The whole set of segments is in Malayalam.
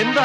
എന്താ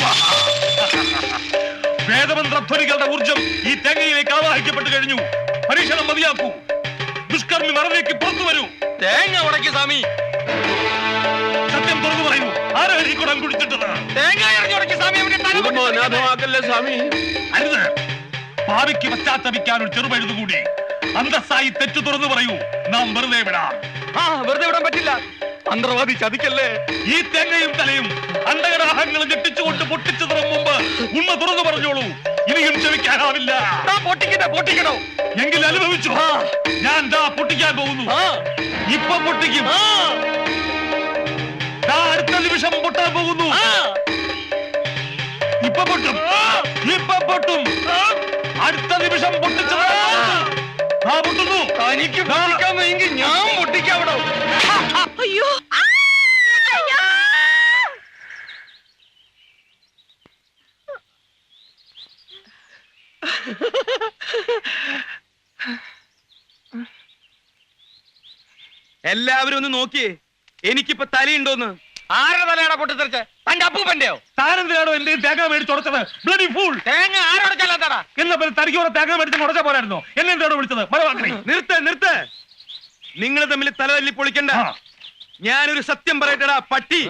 വേദമന്ത്രധ്വനികളുടെ ഊർജം ഈ തേങ്ങയിലേക്ക് ആവാഹിക്കപ്പെട്ടു കഴിഞ്ഞു. പരീക്ഷണം മതിയാക്കൂ. ദുഷ്കർമ്മി മറവിലേക്ക് പുറത്തു വരൂ. തേങ്ങ ഉടക്കി സ്വാമി. സത്യം തുറന്നു പറയൂ ആരാ ഈ കുടം കുടിച്ചിട്ടത്? തേങ്ങ ഇറങ്ങി ഉടക്കി സ്വാമി അവന്റെ സ്വാമി? അരുത്. ഭാവിക്ക് പശ്ചാത്തപിക്കാൻ ഒരു ചെറുപഴുതു കൂടി. അന്തസ്സായി തെറ്റു തുറന്നു പറയൂ. നാം വെറുതെ വിടാം. ആ വെറുതെ വിടാൻ പറ്റില്ല. മന്ത്രവാദി ചതിക്കല്ലേ? ഈ തേങ്ങയും തലയും അണ്ടകരാഹങ്ങളും ഞെട്ടിച്ചുകൊണ്ട് പൊട്ടിച്ചു തുറം മുമ്പ് ഉണ്മ തുറന്നു പറഞ്ഞോളൂ. ഇനിയും ചെവിക്കാനാവില്ല ആ, പൊട്ടിക്കട്ടെ പൊട്ടിക്കണോ എങ്കിൽ അനുഭവിച്ചു ഞാൻ ദാ പൊട്ടിക്കാൻ പോകുന്നു. ഇപ്പൊ പൊട്ടിക്കും. അടുത്ത നിമിഷം പൊട്ടാൻ പോകുന്നു. ഇപ്പൊ പൊട്ടും. ഇപ്പൊ പൊട്ടും. അടുത്ത നിമിഷം പൊട്ടിച്ചു ആ. പൊട്ടുന്നു. തനിക്ക് ഞാൻ അയ്യോ! എല്ലാവരും ഒന്ന് നോക്കിയേ. എനിക്കിപ്പോ തലയുണ്ടോന്ന്? ആരുടെ തലയാടാ പൊട്ടിത്തെറിച്ച്? തന്റെ അപ്പൂപ്പന്റെയോ? താനെന്തിനാണോ എന്റെ തേങ്ങ മേടിച്ച് ഉടച്ചത് ബ്ലഡി ഫൂൾ തേങ്ങ ആരോടെ ചെല്ലാത്തടാ എന്നാ പിന്നെ തനിക്കോടെ തേങ്ങ മേടിച്ച് ഉടച്ച പോരായിരുന്നോ? എന്നെ വിളിച്ചത്? മരവാക്കണി നിർത്ത് നിർത്ത്. നിങ്ങൾ തമ്മിൽ തലതല്ലി പൊളിക്കണ്ട. ഞാനൊരു സത്യം പറയട്ടടാ പട്ടി.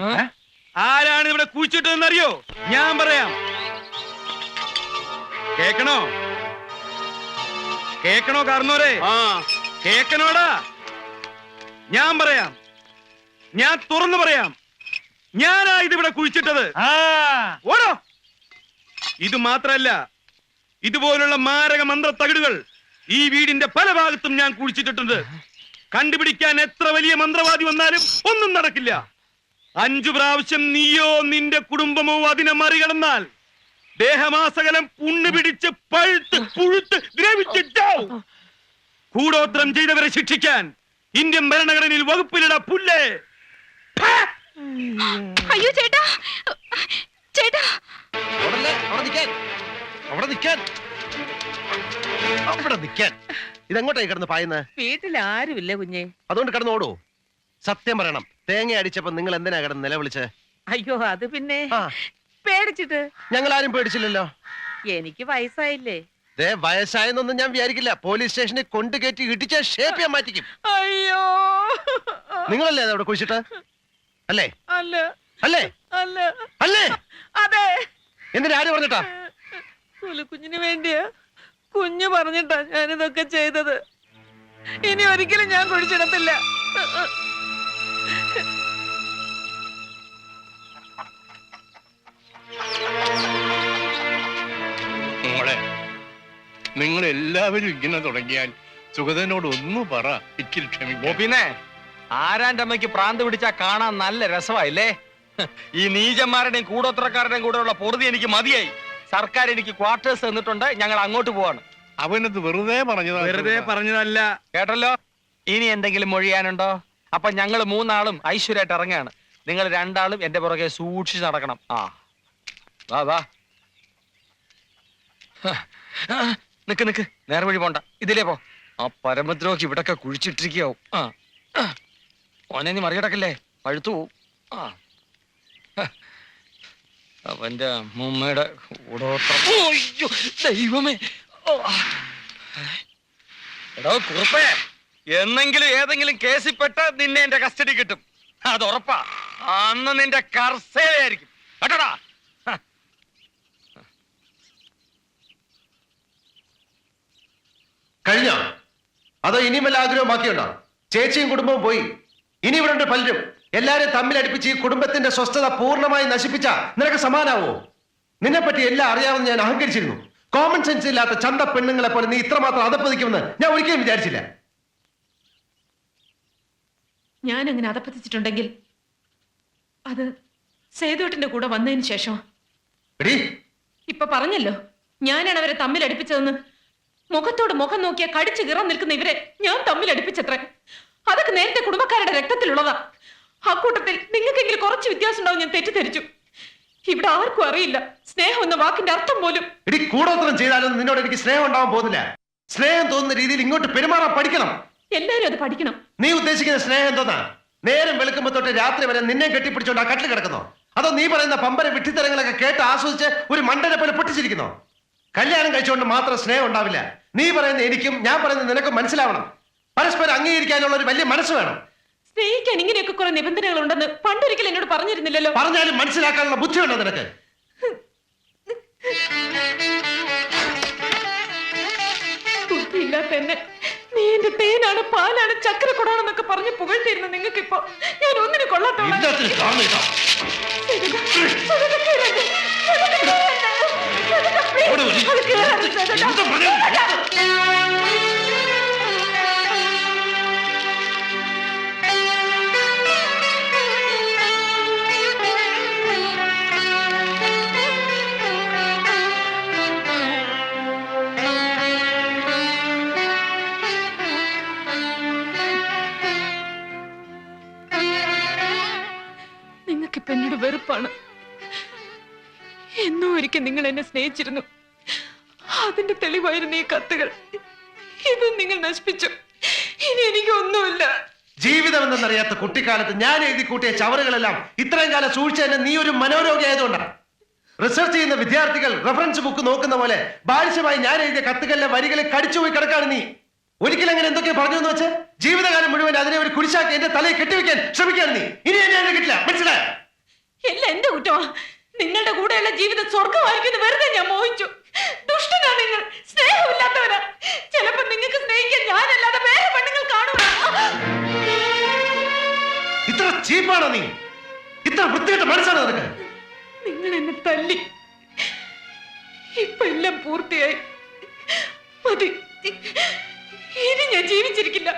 ആരാണ് ഇവിടെ കുഴിച്ചിട്ടതെന്ന് അറിയോ ഞാൻ പറയാം. കേക്കണോ? കേക്കണോ കാരണോരെ കേക്കണോടാ? ഞാൻ പറയാം. ഞാൻ തുറന്നു പറയാം. ഞാനാ ഇതിവിടെ കുഴിച്ചിട്ടത്. ആ. ഓടോ. ഇത് മാത്രല്ല ഇതുപോലുള്ള മാരക മന്ത്ര തകിടുകൾ ഈ വീടിന്റെ പല ഭാഗത്തും ഞാൻ കുഴിച്ചിട്ടിട്ടുണ്ട്. കണ്ടുപിടിക്കാൻ എത്ര വലിയ മന്ത്രവാദി വന്നാലും ഒന്നും നടക്കില്ല. അഞ്ചു പ്രാവശ്യം നീയോ നിന്റെ കുടുംബമോ അതിനെ മറികടന്നാൽ ദേഹമാസകലം പുണ്ണ് പിടിച്ച് പഴുത്ത് പുഴുത്ത് ദ്രവിച്ചിട്ടാവും കൂടോത്രം ചെയ്തവരെ ശിക്ഷിക്കാൻ ഇന്ത്യൻ ഭരണഘടനയിൽ വകുപ്പിലിട പുല്ലേ? അയ്യോ ചേട്ടാ. ചേട്ടാ. അവിടെ നിൽക്കാൻ. അവിടെ നിൽക്കാൻ. അവിടെ നിൽക്കാൻ. ഇതെങ്ങോട്ടായി കിടന്ന് പായുന്നത് വീട്ടിൽ ആരുമില്ല കുഞ്ഞെ. അതുകൊണ്ട് കിടന്ന് ഓടൂ. സത്യം പറയണം. തേങ്ങ അടിച്ചപ്പോ നിങ്ങൾ എന്തിനാ കിടന്ന് നിലവിളിച്ച്? അയ്യോ അത് പിന്നെ ആ. പേടിച്ചിട്ട്. ഞങ്ങൾ ആരും പേടിച്ചില്ലല്ലോ. എനിക്ക് വയസ്സായില്ലേ. ദേ വയസ്സായെന്നൊന്നും ഞാൻ വിചാരിക്കില്ല. പോലീസ് സ്റ്റേഷനിൽ കൊണ്ടു കയറ്റി ഇടിച്ച ഷേപ്പ് ഞാൻ മാറ്റിക്കും. അയ്യോ. നിങ്ങളല്ലേ അത് അവിടെ കുഴിച്ചിട്ട്? അല്ലേ? അല്ല. അല്ലേ? അല്ല. അല്ലേ? അതെ. എന്തിനാ ആര് പറഞ്ഞിട്ടാ? കുഞ്ഞിന് വേണ്ടിയാ. കുഞ്ഞു പറഞ്ഞിട്ടാ ഞാനിതൊക്കെ ചെയ്തത്. ഇനി ഒരിക്കലും ഞാൻ കുഴിച്ചിടത്തില്ല. മോളെ നിങ്ങൾ എല്ലാവരും ഇങ്ങനെ തുടങ്ങിയാൽ സുഗതനോട് ഒന്ന് പറ ഇച്ചിരി ക്ഷമിക്കും. പിന്നെ ആരാന്റെ അമ്മയ്ക്ക് പ്രാന്ത് പിടിച്ചാ കാണാൻ നല്ല രസമായില്ലേ? ഈ നീചന്മാരുടെയും കൂടോത്രക്കാരുടെയും കൂടെയുള്ള പൊറുതി എനിക്ക് മതിയായി. സർക്കാർ എനിക്ക് ക്വാർട്ടേഴ്സ് തന്നിട്ടുണ്ട് ഞങ്ങൾ അങ്ങോട്ട് പോവാണ്. അവനത് വെറുതെ പറഞ്ഞതാ വെറുതെ. പറഞ്ഞതല്ല. കേട്ടല്ലോ? ഇനി എന്തെങ്കിലും മൊഴിയാനുണ്ടോ? അപ്പൊ ഞങ്ങൾ മൂന്നാളും ഐശ്വര്യമായിട്ട് ഇറങ്ങാണ് നിങ്ങൾ രണ്ടാളും എന്റെ പുറകെ സൂക്ഷിച്ച് നടക്കണം. ആ. വാ വാ. നിക്ക് നിക്ക്. നേരെ വഴി പോണ്ട. ഇതിലേ പോ. ആ പരമദ്രോഹി ഇവിടൊക്കെ കുഴിച്ചിട്ടിരിക്കാവും ആ. ഓനെ നീ മറികടക്കല്ലേ? പഴുത്തു പോവും. ആ. അവന്റെ അമ്മൂമ്മയുടെ ദൈവമേ. എടോ കുറുപ്പേ എന്നെങ്കിലും ഏതെങ്കിലും കേസിൽപ്പെട്ട് നിന്നെ എന്റെ കസ്റ്റഡി കിട്ടും. അത് ഉറപ്പാ. അന്ന് നിന്റെ കർസേയായിരിക്കും കേട്ടോടാ. കഴിഞ്ഞോ? അതോ ഇനിയും വല്ല ആഗ്രഹം ബാക്കിയുണ്ടോ? ചേച്ചിയും കുടുംബവും പോയി. ഇനി ഇവിടെ പലരും. എല്ലാരും തമ്മിൽ അടുപ്പിച്ച് ഈ കുടുംബത്തിന്റെ സ്വസ്ഥത പൂർണമായി നശിപ്പിച്ച നിനക്ക് സമാനാവോ? നിന്നെപ്പറ്റി എല്ലാം അറിയാമെന്ന് ഞാൻ അഹങ്കരിച്ചിരുന്നു. കോമൺ സെൻസ് ഇല്ലാത്ത ചന്ത പെണ്ണുങ്ങളെ പോലെ നീ ഇത്രമാത്രം അതപ്പതിക്കുമെന്ന് ഞാൻ ഒരിക്കലും വിചാരിച്ചില്ല. ഞാൻ അങ്ങനെ അതപ്പതിച്ചിട്ടുണ്ടെങ്കിൽ അത് സേതുവട്ടിന്റെ കൂടെ വന്നതിന് ശേഷം ഇപ്പൊ പറഞ്ഞല്ലോ ഞാനാണ് അവരെ തമ്മിൽ അടുപ്പിച്ചതെന്ന് മുഖത്തോട് മുഖം നോക്കിയ കടിച്ചു കീറാൻ നിൽക്കുന്ന ഇവരെ ഞാൻ തമ്മിൽ അടുപ്പിച്ചത്രേ അതൊക്കെ നേരത്തെ കുടുംബക്കാരുടെ രക്തത്തിലുള്ളതാ. അക്കൂട്ടത്തിൽ നിങ്ങൾക്കെങ്കിലും കുറച്ച് വ്യത്യാസം ഉണ്ടാവും ഞാൻ തെറ്റിദ്ധരിച്ചു. ഇവിടെ ആർക്കും അറിയില്ല. സ്നേഹം എന്ന വാക്കിന്റെ അർത്ഥം പോലും. എടി കൂടോത്രം ചെയ്താലും നിന്നോട് എനിക്ക് സ്നേഹം ഉണ്ടാവാൻ പോകുന്നില്ല. സ്നേഹം തോന്നുന്ന രീതിയിൽ ഇങ്ങോട്ട് പെരുമാറാൻ പഠിക്കണം. എല്ലാരും അത് പഠിക്കണം. നീ ഉദ്ദേശിക്കുന്ന സ്നേഹം എന്തോന്നാ? നേരം വെളുക്കുമ്പോ തൊട്ട് രാത്രി വരെ നിന്നെ കെട്ടിപ്പിടിച്ചോണ്ട് ആ കട്ടിൽ കിടക്കുന്നോ? അതോ നീ പറയുന്ന പമ്പര വിട്ടിത്തരങ്ങളൊക്കെ കേട്ട് ആസ്വദിച്ച് ഒരു മണ്ടനെ പോലെ പൊട്ടിച്ചിരിക്കുന്നോ? കല്യാണം കഴിച്ചുകൊണ്ട് മാത്രം സ്നേഹം ഉണ്ടാവില്ല. നീ പറയുന്ന എനിക്കും ഞാൻ പറയുന്ന നിനക്കും മനസ്സിലാവണം. പരസ്പരം അംഗീകരിക്കാനുള്ള ഒരു വലിയ മനസ്സ് വേണം. സ്നേഹിക്കാൻ ഇങ്ങനെയൊക്കെ കുറെ നിബന്ധനകൾ ഉണ്ടെന്ന് പണ്ടൊരിക്കൽ എന്നോട് പറഞ്ഞിരുന്നില്ലല്ലോ. പറഞ്ഞാലും മനസ്സിലാക്കാനുള്ള ബുദ്ധിയുണ്ടോ നിനക്ക്? ബുദ്ധിയില്ലാത്ത എന്നെ. നീ എന്റെ തേനാണ് പാലാണ് ചക്രക്കുടാണെന്നൊക്കെ പറഞ്ഞ് പുകഴ്ത്തിയിരുന്നു നിങ്ങൾക്ക് ഇപ്പൊ ഞാൻ ഒന്നിനു കൊള്ളാത്തോളാം ഒരിക്കൽ നിങ്ങൾ എന്നെ സ്നേഹിച്ചിരുന്നു. അതിന്റെ തെളിവായിരുന്നു ഈ കത്തുകൾ. ഇത് നിങ്ങൾ നശിപ്പിച്ചു. ഇനി എനിക്ക് ഒന്നുമില്ല ജീവിതം എന്തെന്നറിയാത്ത കുട്ടിക്കാലത്ത് ഞാൻ എഴുതി കൂട്ടിയ ചവറുകളെല്ലാം ഇത്രയും കാലം സൂക്ഷിച്ചതിന് നീ ഒരു മനോരോഗി ആയതുകൊണ്ടാണ്. റിസർച്ച് ചെയ്യുന്ന വിദ്യാർത്ഥികൾ റെഫറൻസ് ബുക്ക് നോക്കുന്ന പോലെ ബാലിശമായി ഞാൻ എഴുതിയ കത്തുകളിലെ വരികളെ കടിച്ചുപോയി കിടക്കാണ് നീ. ഒരിക്കലും അങ്ങനെ എന്തൊക്കെ പറഞ്ഞു എന്ന് വെച്ച് ജീവിതകാലം മുഴുവൻ അതിനെ ഒരു കുരിശാക്കി എന്റെ തലയിൽ കെട്ടിവെക്കാൻ ശ്രമിക്കുകയാണ് നീ. ഇനി എന്നെ കിട്ടില്ല. മനസ്സിലായ? എല്ലാം എന്റെ കുറ്റമാ. നിങ്ങളുടെ കൂടെയുള്ള ജീവിതം സ്വർഗമായിരിക്കുന്നു വെറുതെ ഞാൻ മോഹിച്ചു. ദുഷ്ടനാ നിങ്ങൾ. സ്നേഹമില്ലാത്തവരാ. ചിലപ്പോ നിങ്ങൾക്ക് സ്നേഹിക്കാൻ ഞാനല്ലാതെ വേറെ പെണ്ണുങ്ങൾ കാണുക ഇത്ര ചീപ്പാണോ നീ? ഇത്ര വൃത്തികെട്ട മനസ്സാണ് നിനക്ക്? നിങ്ങൾ എന്നെ തല്ലി. ഇപ്പൊ എല്ലാം പൂർത്തിയായി. മതി. ഇനി ഞാൻ ജീവിച്ചിരിക്കില്ല.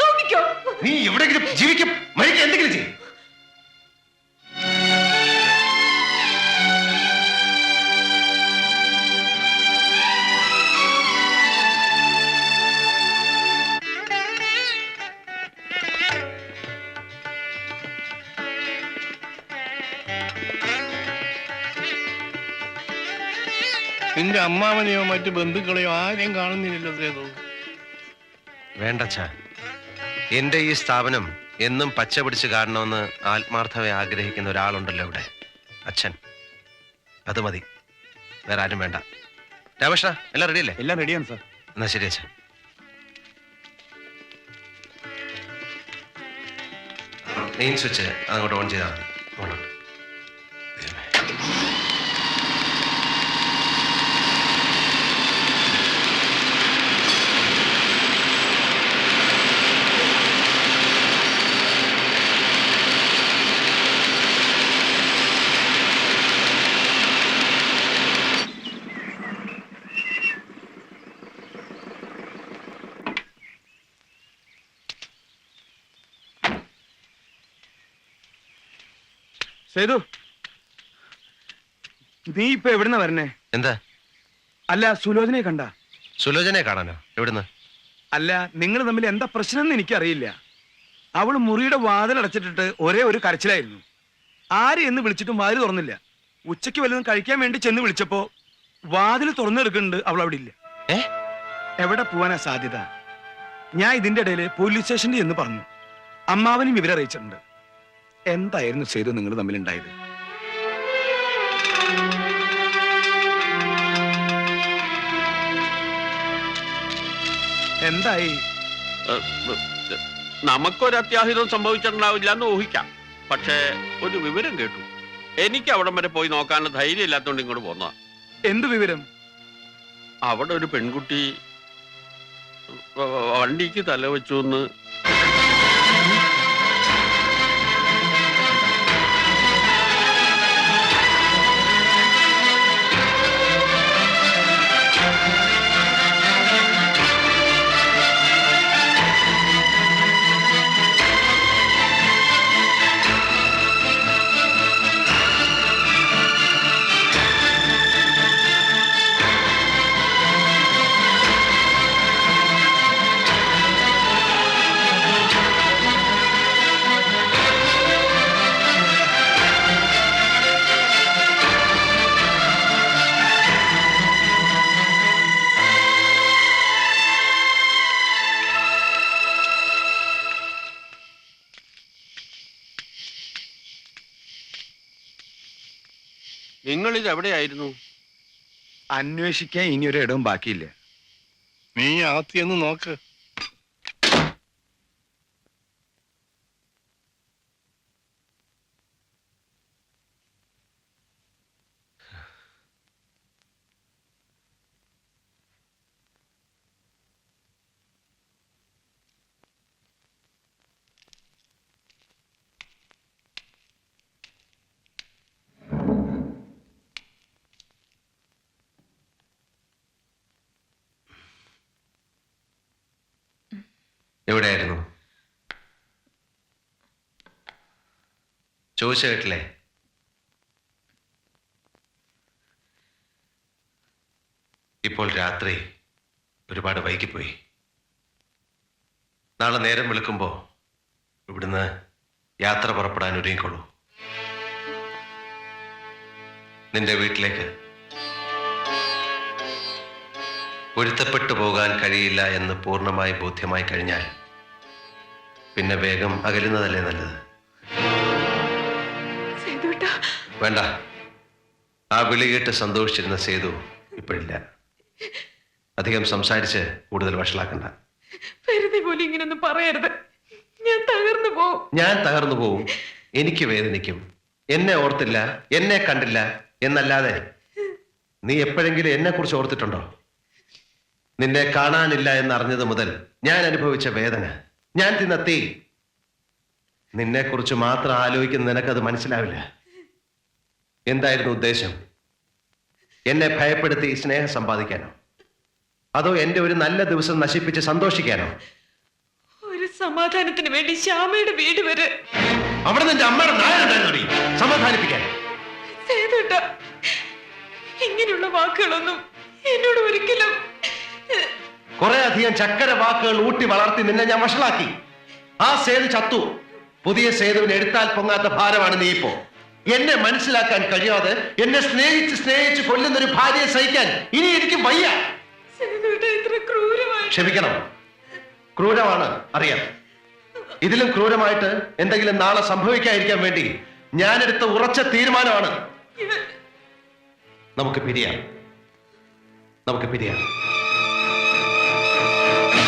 നോക്കിക്കോ. നീ എവിടെങ്കിലും ജീവിക്കും മരിക്കും എന്തെങ്കിലും ചെയ്യും. അമ്മാവനെയോ മറ്റു ബന്ധുക്കളെയോ ആരെയും കാണുന്നില്ലല്ലോ സേതു വേണ്ടച്ച എന്റെ ഈ സ്ഥാപനം എന്നും പച്ച പിടിച്ച് കാണണമെന്ന് ആത്മാർത്ഥമായി ആഗ്രഹിക്കുന്ന ഒരാളുണ്ടല്ലോ ഇവിടെ. അച്ഛൻ. അത് മതി. വേറെ ആരും വേണ്ട. രാമകൃഷ്ണ എല്ലാം റെഡിയല്ലേ എല്ലാം റെഡിയാണ് സർ എന്നാ ശരി അച്ഛൻ മെയിൻ സ്വിച്ച് അതങ്ങോട്ട് ഓൺ ചെയ്താൽ മതി ഓൺ ആക്ക്. സേതു നീ ഇപ്പൊ എവിടുന്ന വരണേ? എന്താ? അല്ല സുലോചനയെ കണ്ട. സുലോചനയെ കാണാനോ? എവിടുന്ന്? അല്ല നിങ്ങൾ തമ്മിൽ എന്താ പ്രശ്നം എന്ന് എനിക്കറിയില്ല. അവൾ മുറിയുടെ വാതിൽ അടച്ചിട്ടിട്ട് ഒരേ ഒരു കരച്ചിലായിരുന്നു. ആര് എന്ന് വിളിച്ചിട്ടും വാതിൽ തുറന്നില്ല. ഉച്ചയ്ക്ക് വല്ലതും കഴിക്കാൻ വേണ്ടി ചെന്ന് വിളിച്ചപ്പോ വാതിൽ തുറന്നെടുക്കുന്നുണ്ട് അവൾ അവിടെ ഇല്ല. എവിടെ പോവാനാ സാധ്യത? ഞാൻ ഇതിന്റെ ഇടയിൽ പോലീസ് സ്റ്റേഷനിൽ എന്ന് പറഞ്ഞു. അമ്മാവനും വിവരം അറിയിച്ചിട്ടുണ്ട്. എന്തായിരുന്നു ചെയ്തു നിങ്ങൾ തമ്മിലുണ്ടായത്? എന്തായി? നമുക്കൊരു അത്യാഹിതം സംഭവിച്ചിട്ടുണ്ടാവില്ല എന്ന് ഊഹിക്കാം. പക്ഷേ ഒരു വിവരം കേട്ടു. എനിക്ക് അവിടം വരെ പോയി നോക്കാനുള്ള ധൈര്യം ഇല്ലാത്തോണ്ട് ഇങ്ങോട്ട് പോന്ന എന്ത് വിവരം? അവിടെ ഒരു പെൺകുട്ടി വണ്ടിക്ക് തല വെച്ചു എന്ന് നിങ്ങൾ ഇത് എവിടെയായിരുന്നു അന്വേഷിക്കാൻ ഇനി ഒരു ഇടവും ബാക്കിയില്ല. നീ ആത്തിയെന്ന് നോക്ക്. എവിടെയായിരുന്നു? ചോദിച്ച കേട്ടില്ലേ? ഇപ്പോൾ രാത്രി ഒരുപാട് വൈകിപ്പോയി. നാളെ നേരം വിളിക്കുമ്പോ ഇവിടുന്ന് യാത്ര പുറപ്പെടാൻ ഒരുങ്ങിക്കൊള്ളൂ നിന്റെ വീട്ടിലേക്ക് പൊരുത്തപ്പെട്ടു പോകാൻ കഴിയില്ല എന്ന് പൂർണമായി ബോധ്യമായി കഴിഞ്ഞാൽ പിന്നെ വേഗം അകലുന്നതല്ലേ നല്ലത്? വേണ്ട. ആ വിളി കേട്ട് സന്തോഷിച്ചിരുന്ന സേതു ഇപ്പോഴില്ല. അധികം സംസാരിച്ച് കൂടുതൽ വഷളാക്കണ്ട. വെറുതെ പോലും ഇങ്ങനൊന്നും പറയരുത്. ഞാൻ തകർന്നു പോവും. ഞാൻ തകർന്നു പോവും. എനിക്ക് വേദനിക്കും. എന്നെ ഓർത്തില്ല എന്നെ കണ്ടില്ല എന്നല്ലാതെ നീ എപ്പോഴെങ്കിലും എന്നെ കുറിച്ച് ഓർത്തിട്ടുണ്ടോ? നിന്നെ കാണാനില്ല എന്നറിഞ്ഞത് മുതൽ ഞാൻ അനുഭവിച്ച വേദന. ഞാൻ തിന്ന തീ. നിന്നെ കുറിച്ച് മാത്രം ആലോചിക്കുന്ന നിനക്കത് മനസ്സിലാവില്ല. എന്തായിരുന്നു ഉദ്ദേശം? എന്നെ ഭയപ്പെടുത്തി സ്നേഹം സമ്പാദിക്കാനോ? അതോ എന്റെ ഒരു നല്ല ദിവസം നശിപ്പിച്ച് സന്തോഷിക്കാനോ? ഒരു സമാധാനത്തിന് വേണ്ടി ശ്യാമയുടെ വീട് വരെ. അവിടെ നിന്റെ അമ്മയുടെ നായ സമാധാനിപ്പിക്കാൻ. ഇങ്ങനെയുള്ള വാക്കുകളൊന്നും എന്നോട് ഒരിക്കലും കുറെ അധികം ചക്കര വാക്കുകൾ ഊട്ടി വളർത്തി നിന്നെ ഞാൻ വഷളാക്കി. ആ സേതു ചത്തു. പുതിയ സേതുവിന് എടുത്താൽ പൊങ്ങാത്ത ഭാരമാണ് നീ ഇപ്പോ എന്നെ മനസ്സിലാക്കാൻ കഴിയാതെ എന്നെ സ്നേഹിച്ച് സ്നേഹിച്ച് കൊല്ലുന്ന ഒരു ഭാര്യയെ സഹിക്കാൻ ഇനി എനിക്ക് വയ്യ. ക്ഷമിക്കണം. ക്രൂരമാണ് അറിയാം. ഇതിലും ക്രൂരമായിട്ട് എന്തെങ്കിലും നാളെ സംഭവിക്കാതിരിക്കാൻ വേണ്ടി ഞാനെടുത്ത ഉറച്ച തീരുമാനമാണ്. നമുക്ക് പിരിയാം. നമുക്ക് പിരിയാം. Thank you.